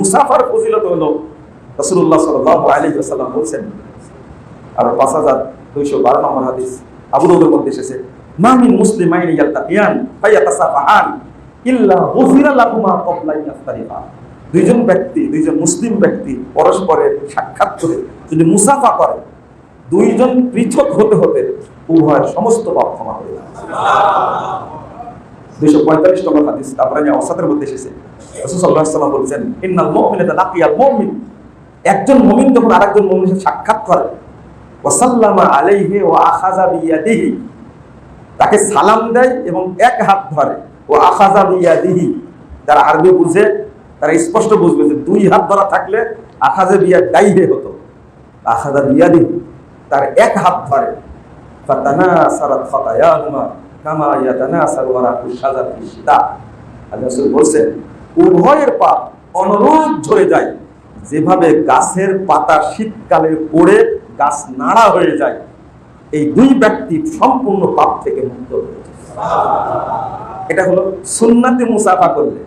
মুসাফার ফজিলত হলো রসুল্লাহ সাল্লাম বলছেন, আর পাঁচ হাজার দুইশো বারো নম্বর হাদিস আবুদের মধ্যে এসেছে মামিন মুসলিম ইল্লা গুফিরা ক্বাবলা দুইজন ব্যক্তি, দুইজন মুসলিম ব্যক্তি পরস্পরের সাক্ষাৎ করে, যদি মুসাফা করে, দুইজন পৃথক হতে হতে উভয়ের সমস্ত পাপ ক্ষমা হয়ে যায়। পঁয়তাল্লিশ তারপরে একজন সাক্ষাৎ করে তাকে সালাম দেয় এবং এক হাত ধরে ও আখাযা বিয়াদিহি। যারা আরবি বুঝে, তারা স্পষ্ট বুঝবে যে দুই হাত ধরা থাকলে আখাযা বিয়া দাইহে হতো। আখাযা বিয়াদিহি, তার এক হাত ধরে খাতায়াহুমা। উভয়ের পাপ অনুরূপ ঝরে যায়। যেভাবে গাছের পাতা শীতকালে পড়ে গাছ নাড়া হয়ে যায়, এই দুই ব্যক্তি সম্পূর্ণ পাপ থেকে মুক্ত। এটা হলো সুন্নাতে মুসাফা করলে।